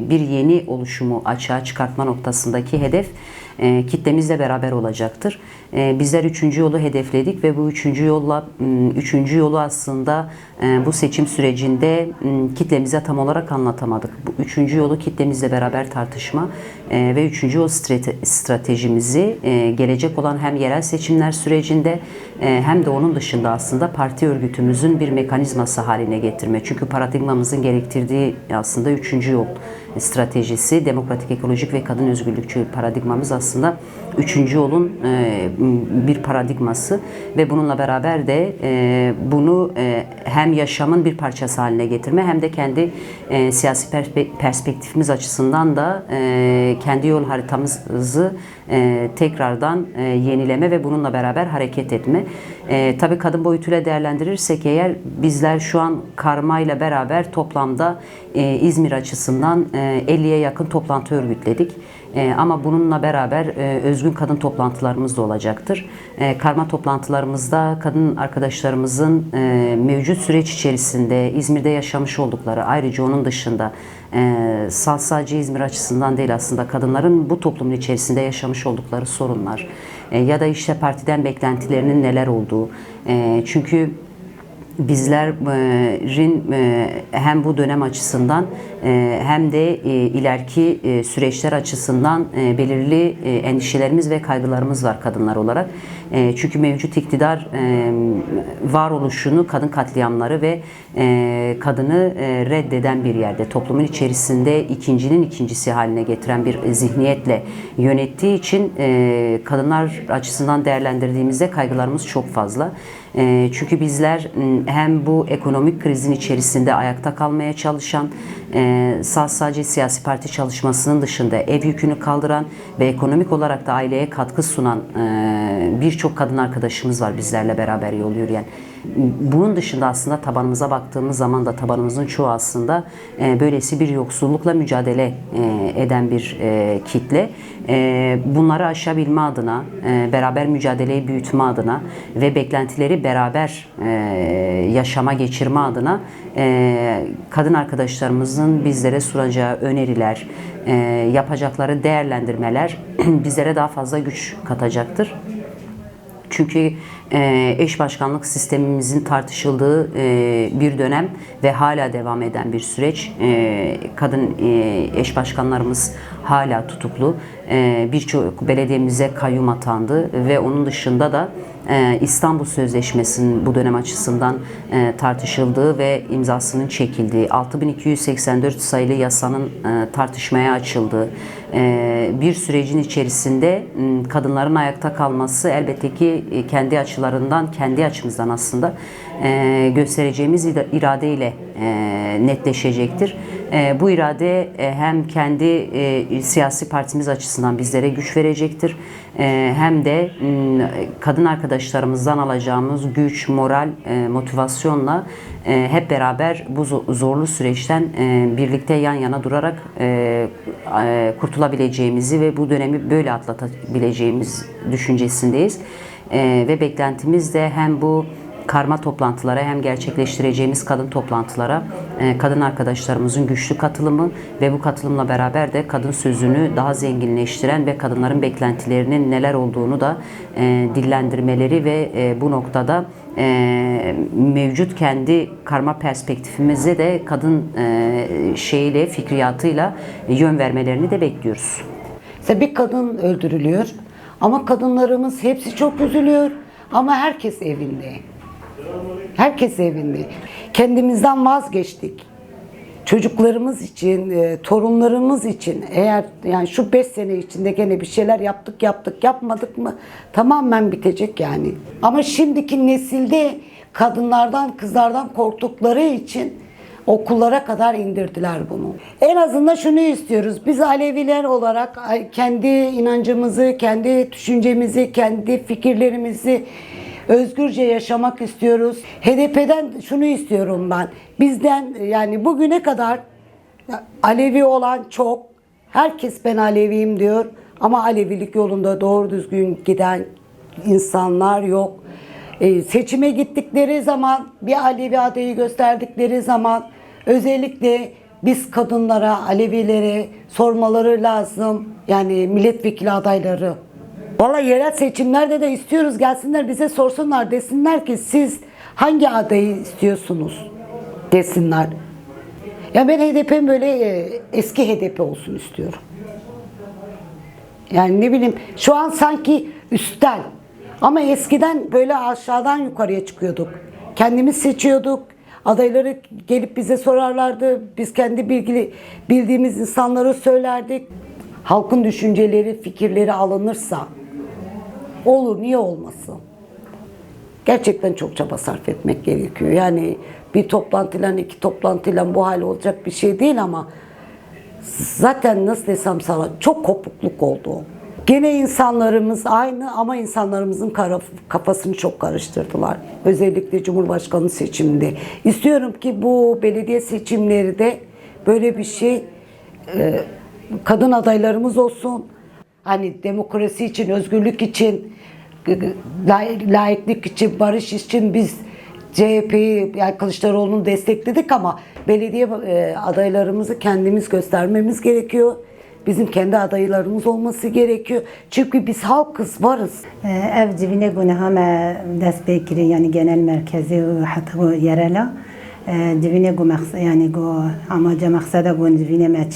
bir yeni oluşumu açığa çıkartma noktasındaki hedef e, kitlemizle beraber olacaktır. E, bizler üçüncü yolu hedefledik ve bu üçüncü yolla üçüncü yolu aslında e, bu seçim sürecinde m, kitlemize tam olarak anlatamadık. Bu üçüncü yolu kitlemizle beraber tartışma e, ve üçüncü yol strate- stratejimizi e, gelecek olan hem yerel seçimler sürecinde e, hem de onun dışında aslında parti örgütümüzün bir mekanizması haline getirme. Çünkü paradigmamızın gerektirdiği aslında üçüncü yol stratejisi, demokratik, ekolojik ve kadın özgürlükçü paradigmamız aslında üçüncü yolun e, bir paradigması ve bununla beraber de e, bunu e, hem yaşamın bir parçası haline getirme hem de kendi e, siyasi perspe- perspektifimiz açısından da e, kendi yol haritamızı e, tekrardan e, yenileme ve bununla beraber hareket etme. E, tabii kadın boyutuyla değerlendirirsek eğer bizler şu an karmayla beraber toplamda e, İzmir açısından e, 50'ye yakın toplantı örgütledik. E, ama bununla beraber e, özgün kadın toplantılarımız da olacaktır. E, karma toplantılarımızda kadın arkadaşlarımızın e, mevcut süreç içerisinde İzmir'de yaşamış oldukları ayrıca onun dışında e, sa- sadece İzmir açısından değil aslında kadınların bu toplumun içerisinde yaşamış oldukları sorunlar ya da işte partiden beklentilerinin neler olduğu. E, çünkü bizlerin e, hem bu dönem açısından e, hem de e, ileriki süreçler açısından belirli endişelerimiz ve kaygılarımız var kadınlar olarak. Çünkü mevcut iktidar varoluşunu kadın katliamları ve kadını reddeden bir yerde toplumun içerisinde ikincinin ikincisi haline getiren bir zihniyetle yönettiği için kadınlar açısından değerlendirdiğimizde kaygılarımız çok fazla. E, Çünkü bizler hem bu ekonomik krizin içerisinde ayakta kalmaya çalışan, e, sa- sadece siyasi parti çalışmasının dışında ev yükünü kaldıran ve ekonomik olarak da aileye katkı sunan e, birçok kadın arkadaşımız var bizlerle beraber yol yürüyen. Bunun dışında aslında tabanımıza baktığımız zaman da tabanımızın çoğu aslında e, böylesi bir yoksullukla mücadele e, eden bir e, kitle. E, bunları aşabilme adına, e, beraber mücadeleyi büyütme adına ve beklentileri beraber e, yaşama geçirme adına e, kadın arkadaşlarımızın bizlere sunacağı öneriler, e, yapacakları değerlendirmeler bizlere daha fazla güç katacaktır. Çünkü eş başkanlık sistemimizin tartışıldığı e, bir dönem ve hala devam eden bir süreç. E, kadın e, eş başkanlarımız hala tutuklu. E, Birçok belediyemize kayyum atandı ve onun dışında da e, İstanbul Sözleşmesi'nin bu dönem açısından e, tartışıldığı ve imzasının çekildiği, 6284 sayılı yasanın tartışmaya açıldığı bir sürecin içerisinde kadınların ayakta kalması elbette ki kendi açılarından, kendi açımızdan aslında göstereceğimiz ira- iradeyle netleşecektir. Bu irade hem kendi siyasi partimiz açısından bizlere güç verecektir. E, hem de kadın arkadaşlarımızdan alacağımız güç, moral, e, motivasyonla e, hep beraber bu zo- zorlu süreçten e, birlikte yan yana durarak kurtulabileceğimizi ve bu dönemi böyle atlatabileceğimiz düşüncesindeyiz. Ve beklentimiz de hem bu karma toplantılara hem gerçekleştireceğimiz kadın toplantılara e, kadın arkadaşlarımızın güçlü katılımı ve bu katılımla beraber de kadın sözünü daha zenginleştiren ve kadınların beklentilerinin neler olduğunu da e, dillendirmeleri ve e, bu noktada mevcut kendi karma perspektifimize de kadın şeyiyle fikriyatıyla yön vermelerini de bekliyoruz. Bir kadın öldürülüyor ama kadınlarımız hepsi çok üzülüyor ama herkes evinde. Herkes evinde. Kendimizden vazgeçtik. Çocuklarımız için, e, torunlarımız için eğer yani şu 5 sene içinde gene bir şeyler yaptık yaptık yapmadık mı tamamen bitecek yani. Ama şimdiki nesilde kadınlardan kızlardan korktukları için okullara kadar indirdiler bunu. En azından şunu istiyoruz. Biz Aleviler olarak kendi inancımızı, kendi düşüncemizi, kendi fikirlerimizi özgürce yaşamak istiyoruz. HDP'den şunu istiyorum ben. Bizden yani bugüne kadar Alevi olan çok. Herkes ben Aleviyim diyor. Ama Alevilik yolunda doğru düzgün giden insanlar yok. Ee, seçime gittikleri zaman bir Alevi adayı gösterdikleri zaman özellikle biz kadınlara, Alevilere sormaları lazım. Yani milletvekili adayları. Valla yerel seçimlerde de istiyoruz gelsinler bize sorsunlar desinler ki siz hangi adayı istiyorsunuz desinler. Ya ben HDP'nin böyle e, eski HDP olsun istiyorum. Yani ne bileyim şu an sanki üstten ama eskiden böyle aşağıdan yukarıya çıkıyorduk. Kendimiz seçiyorduk. Adayları gelip bize sorarlardı. Biz kendi bilgili bildiğimiz insanları söylerdik. Halkın düşünceleri, fikirleri alınırsa olur niye olmasın? Gerçekten çok çaba sarf etmek gerekiyor. Yani bir toplantıyla iki toplantıyla bu hal olacak bir şey değil ama zaten nasıl desem sana çok kopukluk oldu. Gene insanlarımız aynı ama insanlarımızın kafasını çok karıştırdılar. Özellikle Cumhurbaşkanı seçiminde. İstiyorum ki bu belediye seçimleri de böyle bir şey e, kadın adaylarımız olsun. Hani demokrasi için, özgürlük için, layıklık için, barış için biz CHP'yi yani Kılıçdaroğlu'nu destekledik ama belediye e, adaylarımızı kendimiz göstermemiz gerekiyor. Bizim kendi adaylarımız olması gerekiyor. Çünkü biz halkız, varız. ev civine gune me dest pê kirî yani genel merkezi û yerela civînê gu mex- yani gu amaca meqseda gu civînê me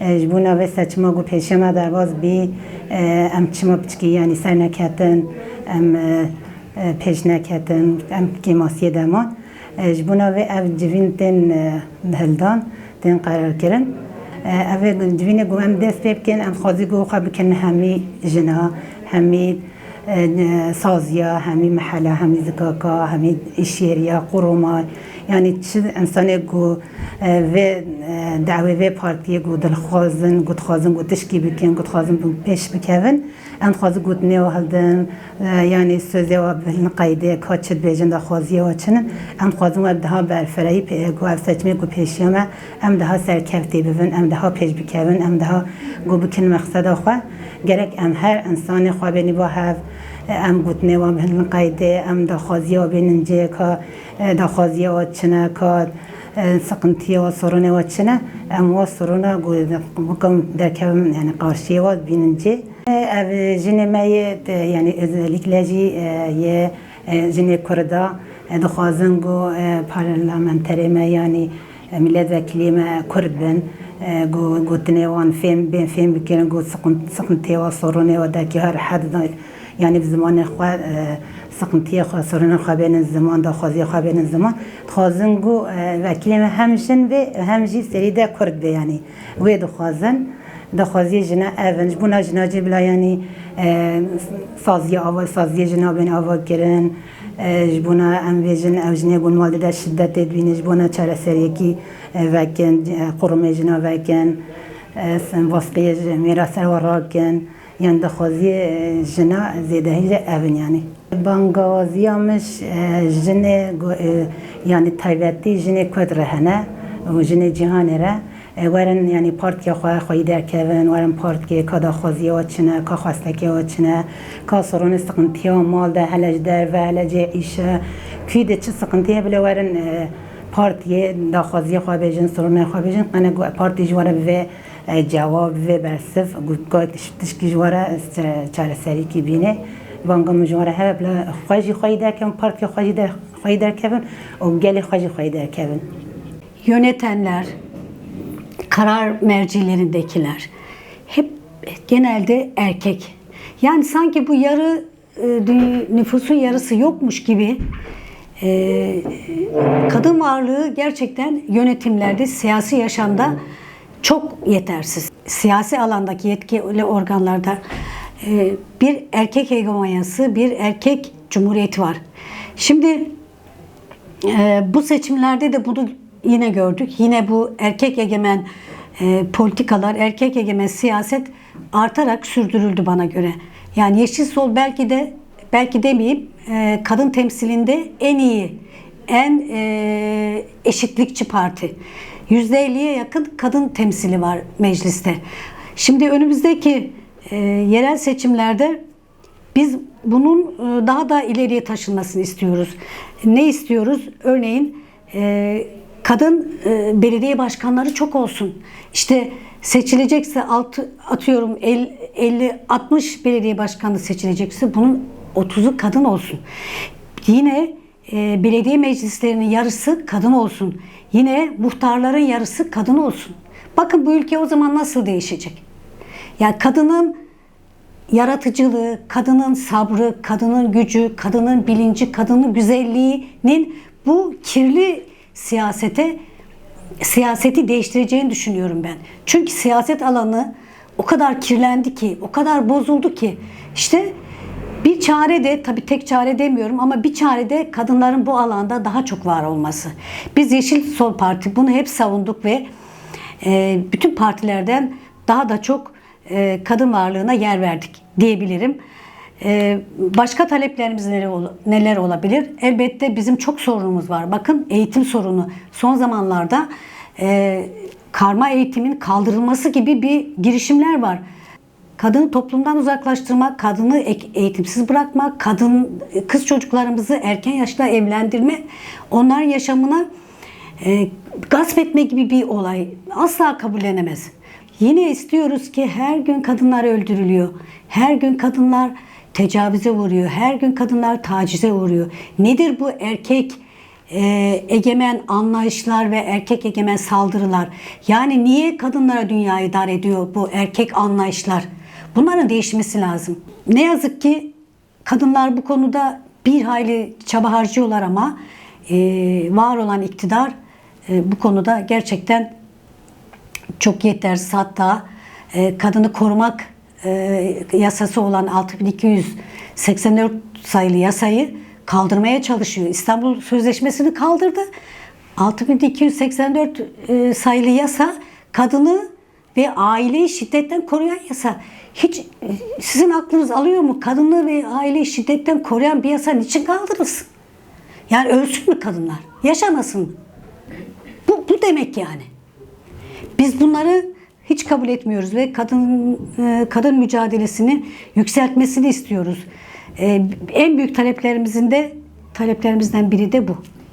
جبونا به سچما گو پیشما درواز بی ام چما پچکی یعنی سر نکتن ام پیش نکتن ام کیماسیه دمان جبونا به او جوین تن هلدان تن قرار کرن او جوین گو ام دست بکن ام خوازی گو خواه کن همی جنا همی سازیا همی محله همی زکاکا همی اشیریا قرومای یعنی چه انسان گو و دعوه و پارتیه گو دلخوازن گو تخوازن گو تشکی بکن گو تخوازن گو پیش بکن ام خواز گو تنیو هلدن یعنی سوزی و بهلن قیده که چد بیجن دا خوازی و چنن ام خوازن و ده برفرایی گو اف سچمی گو پیشیامه ام ده سرکفتی ببن ام ده پیش بکن ام ده گو بکن مقصد خواه گرک ام هر انسان خواه بینی با هف. ام گوتنه و هن قیده ام دخوازی و بیننجه که آه، دخوازی و چنه که آه، سقنتي وصرنا واتشنا ام وصرنا قوم ذاك يعني قارشي وبيننجي آه، جنمايت يعني لكلاجي ي جني كردا دخوازنجو بارلمانتري ما يعني ملاد كلمة كرد بن. قو قو تنيوان فين بين فين بكين قو سقنتي وصرنا وذاك هر حد sorunu ve daki her had yani bi zimanê xwe sıkıntıya xwe soruna xwe bênin ziman da xwaziya xwe bênin ziman dixwazin gu vekilê me hem jin ve hem jî serî de Kurd be yani wê dixwazin دخوازی جنا اون جبونا جنا جبلا یعنی سازی آوا سازی جنا بین آوا کرن جبونا ام ویژن او جنه گون مال ده شدت بین جبونا چرا سریکی وکن قرمه جنا وکن سن واسقی میراث وراکن yani دخوازی جنا زیده هیجه اون yani بانگازی همش جنه yani تایوتی جنه کد رهنه و جنه جهان ره ورن یعنی پارتی خواه خواهی در کون ورن پارتی که دا خوزی ها چنه که خواستکی ها چنه که سرون سقنتی ها مال ده هلج در و هلج ایشه که ده چه سقنتی بله ورن پارتی دا خوزی خواه بیجن سرون خواه بیجن قنه پارتی جواره به جواب و برسف گوه تشکی جواره چاره سری کی بینه بانگام جواره هبه بلا خواهی خواهی در کون پارتی خواهی در خواهی در کون و گلی خواهی خواهی در kevin. yönetenler, karar mercilerindekiler hep genelde erkek. Yani sanki bu yarı e, dü- nüfusun yarısı yokmuş gibi e, kadın varlığı gerçekten yönetimlerde, siyasi yaşamda çok yetersiz. Siyasi alandaki yetkili organlarda e, bir erkek hegemonyası, bir erkek cumhuriyeti var. Şimdi ee, bu seçimlerde de bunu yine gördük. Yine bu erkek egemen e, politikalar, erkek egemen siyaset artarak sürdürüldü bana göre. Yani Yeşil Sol belki de belki demeyeyim e, kadın temsilinde en iyi, en e, eşitlikçi parti. %50'ye yakın kadın temsili var mecliste. Şimdi önümüzdeki e, yerel seçimlerde biz bunun e, daha da ileriye taşınmasını istiyoruz. Ne istiyoruz? Örneğin e, kadın e, belediye başkanları çok olsun. İşte seçilecekse altı, atıyorum 50 60 belediye başkanı seçilecekse bunun 30'u kadın olsun. Yine e, belediye meclislerinin yarısı kadın olsun. Yine muhtarların yarısı kadın olsun. Bakın bu ülke o zaman nasıl değişecek? Yani kadının yaratıcılığı, kadının sabrı, kadının gücü, kadının bilinci, kadının güzelliğinin bu kirli siyasete siyaseti değiştireceğini düşünüyorum ben. Çünkü siyaset alanı o kadar kirlendi ki, o kadar bozuldu ki işte bir çare de tabii tek çare demiyorum ama bir çare de kadınların bu alanda daha çok var olması. Biz Yeşil Sol Parti bunu hep savunduk ve e, bütün partilerden daha da çok e, kadın varlığına yer verdik diyebilirim. E, başka taleplerimiz neler, ol- neler olabilir? Elbette bizim çok sorunumuz var. Bakın eğitim sorunu. Son zamanlarda e, karma eğitimin kaldırılması gibi bir girişimler var. Kadını toplumdan uzaklaştırmak, kadını eğitimsiz bırakmak, kadın kız çocuklarımızı erken yaşta evlendirme, onların yaşamına e, gasp etme gibi bir olay asla kabullenemez. Yine istiyoruz ki her gün kadınlar öldürülüyor. Her gün kadınlar tecavüze uğruyor. Her gün kadınlar tacize uğruyor. Nedir bu erkek e, egemen anlayışlar ve erkek egemen saldırılar? Yani niye kadınlara dünyayı dar ediyor bu erkek anlayışlar? Bunların değişmesi lazım. Ne yazık ki kadınlar bu konuda bir hayli çaba harcıyorlar ama e, var olan iktidar e, bu konuda gerçekten çok yetersiz. Hatta e, kadını korumak e, yasası olan 6284 sayılı yasayı kaldırmaya çalışıyor. İstanbul Sözleşmesi'ni kaldırdı. 6284 e, sayılı yasa kadını ve aileyi şiddetten koruyan yasa. Hiç e, sizin aklınız alıyor mu? Kadını ve aileyi şiddetten koruyan bir yasa niçin kaldırılsın? Yani ölsün mü kadınlar? Yaşamasın mı? Bu, bu demek yani. Biz bunları hiç kabul etmiyoruz ve kadın e, kadın mücadelesini yükseltmesini istiyoruz. E, En büyük taleplerimizin de taleplerimizden biri de bu.